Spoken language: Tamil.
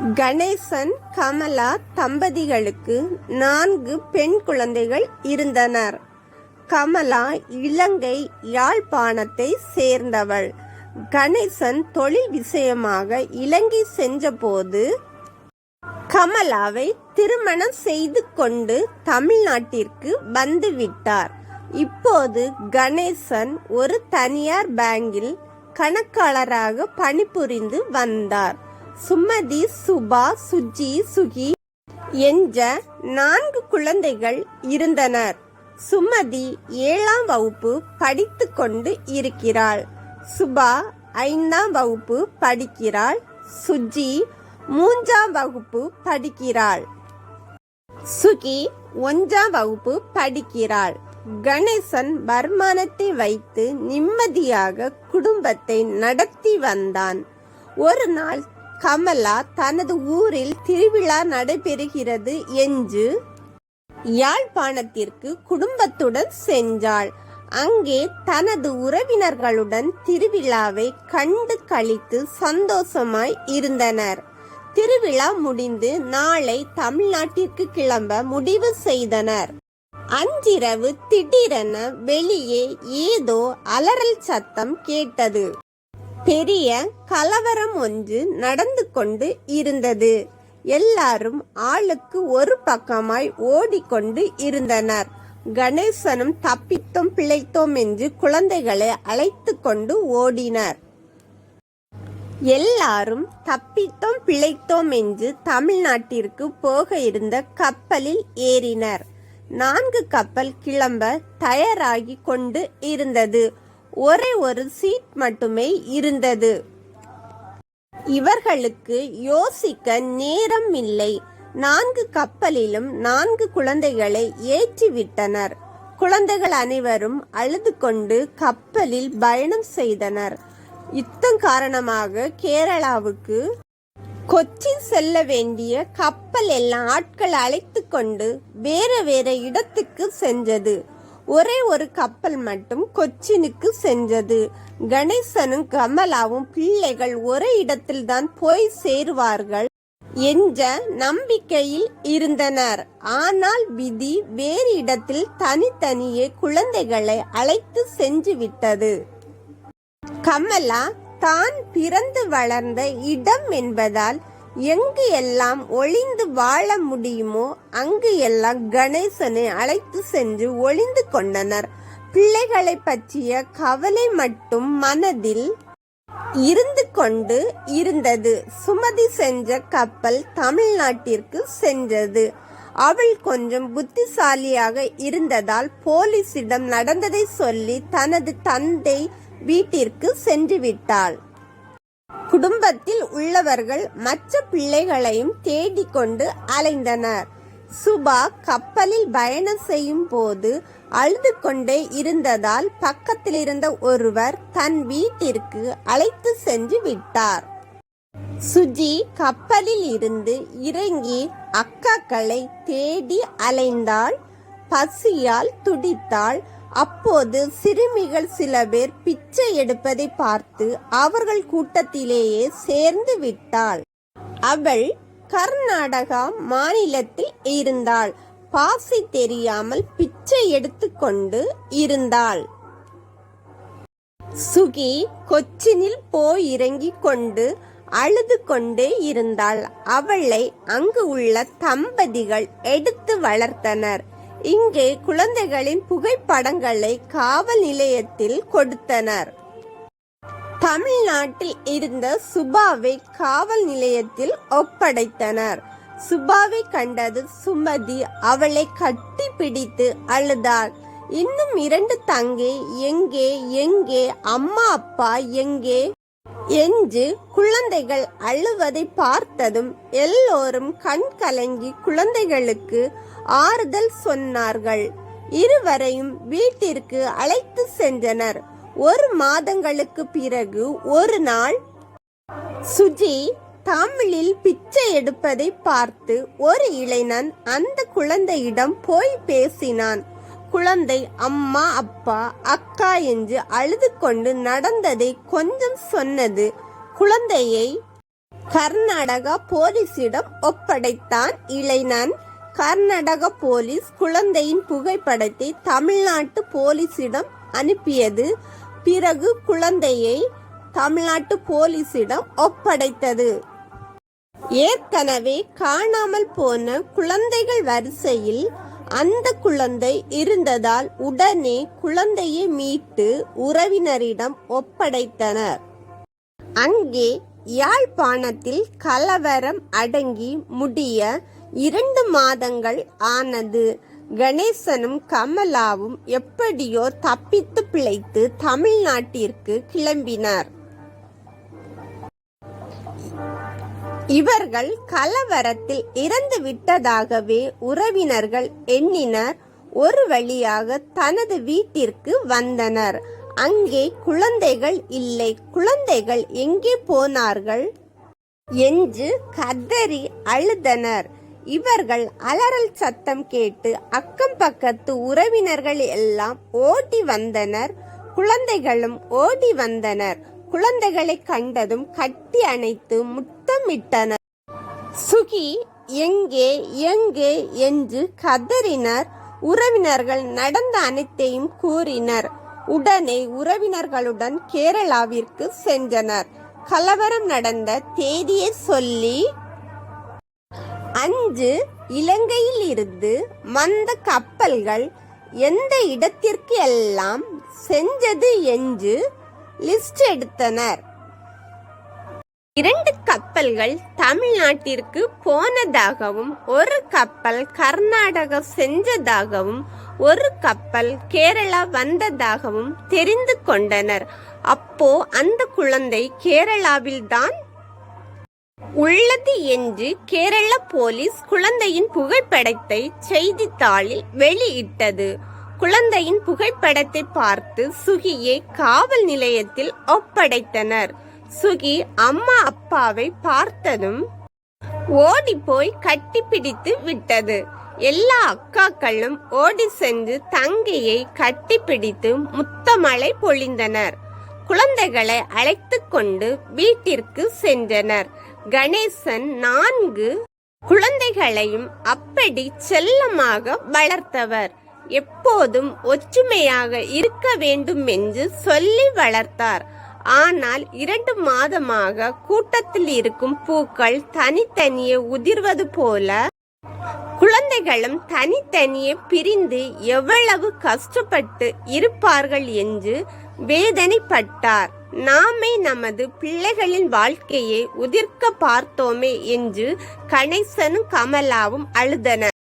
கணேசன் கமலா தம்பதிகளுக்கு நான்கு பெண் குழந்தைகள் இருந்தனர். கமலா இலங்கை யாழ்ப்பாணத்தை சேர்ந்தவள். கணேசன் தொழில் விஷயமாக இலங்கை சென்றபோது கமலாவை திருமணம் செய்து கொண்டு தமிழ்நாட்டிற்கு வந்துவிட்டார். இப்போது கணேசன் ஒரு தனியார் பேங்கில் கணக்காளராக பணிபுரிந்து வந்தார். சுமதி சுபா சுஜி சுகி என்ற நான்கு குழந்தைகள் இருந்தனர். சுமதி ஏழாம் வகுப்பு படித்து கொண்டு இருக்கிறாள். சுபா ஐந்தாம் வகுப்பு படிக்கிறாள். சுஜி மூன்றாம் வகுப்பு படிக்கிறாள். சுகி ஒன்றாம் வகுப்பு படிக்கிறாள். கணேசன் வருமானத்தை வைத்து நிம்மதியாக குடும்பத்தை நடத்தி வந்தான். ஒரு நாள் கமலா தனது ஊரில் திருவிழா நடைபெறுகிறது என்று யாழ்ப்பாணத்திற்கு குடும்பத்துடன் சென்றாள். அங்கே தனது உறவினர்களுடன் திருவிழாவை கண்டு கழித்து சந்தோஷமாய் இருந்தனர். திருவிழா முடிந்து நாளை தமிழ்நாட்டிற்கு கிளம்ப முடிவு செய்தனர். அன்றிரவு திடீரென வெளியே ஏதோ அலறல் சத்தம் கேட்டது. பெரிய கலவரம் ஒன்று நடந்து கொண்டு இருந்தது. எல்லாரும் ஆளுக்கு ஒரு பக்கமாய் ஓடிக்கொண்டு இருந்தனர். கணேசனும் தப்பித்தோம் பிழைத்தோம் என்று குழந்தைகளை அழைத்து கொண்டு ஓடினர். எல்லாரும் தப்பித்தோம் பிழைத்தோம் என்று தமிழ்நாட்டிற்கு போக இருந்த கப்பலில் ஏறினர். நான்கு கப்பல் கிளம்ப தயாராகி கொண்டு இருந்தது. ஒரே ஒரு சீட் மட்டுமே இருந்தது. இவர்களுக்கு யோசிக்க நேரம் இல்லை. நான்கு கப்பலிலும் நான்கு குழந்தைகளை ஏற்றிவிட்டனர் குழந்தைகள் அனைவரும் அழுது கொண்டு கப்பலில் பயணம் செய்தனர். யுத்தம் காரணமாக கேரளாவுக்கு கொச்சி செல்ல வேண்டிய கப்பல் எல்லாம் ஆட்கள் அழைத்து கொண்டு வேற வேற இடத்துக்கு சென்றது. ஒரே ஒரு கப்பல் மட்டும் கொச்சினுக்கு சென்றது. கணேசனும் கமலாவும் பிள்ளைகள் ஒரே இடத்தில் தான் போய் சேருவார்கள் என்ற நம்பிக்கையில் இருந்தனர். ஆனால் விதி வேறு இடத்தில் தனித்தனியே குழந்தைகளை அழைத்து சென்று விட்டது கமலா தான் பிறந்து வளர்ந்த இடம் என்பதால் எங்கு எல்லாம் ஒளிந்து வாழ முடியுமோ அங்கு எல்லாம் கணேசனை அழைத்து சென்று ஒளிந்து கொண்டனர். பிள்ளைகளை பற்றிய கவலை மட்டும் மனதில் இருந்து கொண்டு இருந்தது. சுமதி சென்ற கப்பல் தமிழ்நாட்டிற்கு சென்றது. அவள் கொஞ்சம் புத்திசாலியாக இருந்ததால் போலீசிடம் நடந்ததை சொல்லி தனது தந்தை வீட்டிற்கு சென்று விட்டாள். குடும்பத்தில் உள்ளவர்கள் மற்ற பிள்ளைகளையும் தேடிக்கொண்டு அலைந்தனர். சுபா கப்பலில் பயணம் செய்யும் போது அழுது கொண்டே இருந்ததால் பக்கத்தில் இருந்த ஒருவர் தன் வீட்டிற்கு அழைத்து சென்று விட்டார். சுஜி கப்பலில் இருந்து இறங்கி அக்காக்களை தேடி அலைந்தாள். பசியால் துடித்தாள். அப்போது சிறுமிகள் சில பேர் பிச்சை எடுப்பதை பார்த்து அவர்கள் கூட்டத்திலேயே சேர்ந்து விட்டாள். அவள் கர்நாடகா மாநிலத்தில் இருந்தாள். பாசி தெரியாமல் பிச்சை எடுத்துக்கொண்டு இருந்தாள். சுகி கொச்சினில் போய் இறங்கிக் கொண்டு அழுது கொண்டே இருந்தாள். அவளை அங்கு உள்ள தம்பதிகள் எடுத்து வளர்த்தனர். இங்கே குழந்தைகளின் புகைப்படங்களை காவல் நிலையத்தில் கொடுத்தனர். தமிழ்நாட்டில் இருந்த சுபாவை காவல் நிலையத்தில் ஒப்படைத்தனர். சுபாவை கண்டது சுமதி அவளை கட்டி பிடித்து அழுதாள். இன்னும் இரண்டு தங்கை எங்கே எங்கே அம்மா அப்பா எங்கே? என்று குழந்தைகள் அழுவதை பார்த்ததும் எல்லோரும் கண் கலங்கி குழந்தைகளுக்கு ஆறுதல் சொன்னார்கள். இருவரையும் வீட்டிற்கு அழைத்து சென்றனர். ஒரு மாதங்களுக்கு பிறகு ஒரு நாள் சுஜி தமிழில் பிச்சை எடுப்பதை பார்த்து ஒரு இளைஞன் அந்த குழந்தையிடம் போய் பேசினான். குழந்தை அம்மா அப்பா அக்கா என்று அழுது கொண்டு நடந்ததை கொஞ்சம் சொன்னது. குழந்தையை கர்நாடகா போலீசிடம் ஒப்படைத்தான் இளைஞன். கர்நாடக போலீஸ் குழந்தையின் புகைப்படத்தை தமிழ்நாட்டு போலீசிடம் அனுப்பியது. பிறகு குழந்தையை தமிழ்நாட்டு போலீசிடம் ஒப்படைத்தது. ஏற்கனவே காணாமல் போன குழந்தைகள் வரிசையில் அந்த குழந்தை இருந்ததால் உடனே குழந்தையை மீட்டு உறவினரிடம் ஒப்படைத்தனர். அங்கே யாழ்ப்பாணத்தில் கலவரம் அடங்கி முடிய இரண்டு மாதங்கள் ஆனது. கணேசனும் கமலாவும் எப்படியோ தப்பித்து பிழைத்து தமிழ்நாட்டிற்கு கிளம்பினர். இவர்கள் கலவரத்தில் இறந்து விட்டதாகவே உறவினர்கள் எண்ணினர். ஒரு வழியாக தனது வீட்டிற்கு வந்தனர். அங்கே குழந்தைகள் இல்லை. குழந்தைகள் எங்கே போனார்கள்? என்று கதறி அழுதனர். இவர்கள் அலறல் சத்தம் கேட்டு அக்கம் பக்கத்து உறவினர்கள் எல்லாம் ஓடி வந்தனர். குழந்தைகளும் ஓடி வந்தனர். குழந்தைகளை கண்டதும் கட்டி அணைத்து முத்தமிட்டனர். சுகி எங்கே எங்கே? என்று கதறினர். உறவினர்கள் நடந்த அனைத்தையும் கூறினர். உடனே உறவினர்களுடன் கேரளாவிற்கு சென்றனர். கலவரம் நடந்த தேதியை சொல்லி அன்று இலங்கையில் இருந்து வந்த கப்பல்கள் எந்த இடத்திற்கு எல்லாம் செஞ்சது என்று லிஸ்ட் எடுத்தனர். இரண்டு கப்பல்கள் தமிழ்நாட்டிற்கு போனதாகவும் ஒரு கப்பல் கர்நாடகா சென்றதாகவும் ஒரு கப்பல் கேரளா வந்ததாகவும் தெரிந்து கொண்டனர். அப்போ அந்த குழந்தை கேரளாவில்தான் உள்ளது என்று கேரள போலீஸ் குழந்தையின் புகைப்படத்தை செய்தித்தாளில் வெளியிட்டது. குழந்தையின் புகைப்படத்தை பார்த்து சுகியை காவல் நிலையத்தில் ஒப்படைத்தனர். சுகி அம்மா அப்பாவை பார்த்ததும் ஓடி போய் கட்டிப்பிடித்து விட்டது. எல்லா அக்காக்களும் ஓடி சென்று தங்கையை கட்டிப்பிடித்து முத்தமழை பொழிந்தனர். குழந்தைகளை அழைத்து கொண்டு வீட்டிற்கு சென்றனர். கணேசன் நான்கு குழந்தைகளையும் அப்படி செல்லமாக வளர்த்தவர். எப்போதும் ஒற்றுமையாக இருக்க வேண்டும் என்று சொல்லி வளர்த்தார். ஆனால் இரண்டு மாதமாக கூட்டத்தில் இருக்கும் பூக்கள் தனித்தனியே உதிர்வது போல குழந்தைகளும் தனித்தனியே பிரிந்து எவ்வளவு கஷ்டப்பட்டு இருப்பார்கள் என்று வேதனைப்பட்டார். நாமே நமது பிள்ளைகளின் வாழ்க்கையை உதிர்க்க பார்த்தோமே என்று கணேசனும் கமலாவும் அழுதனர்.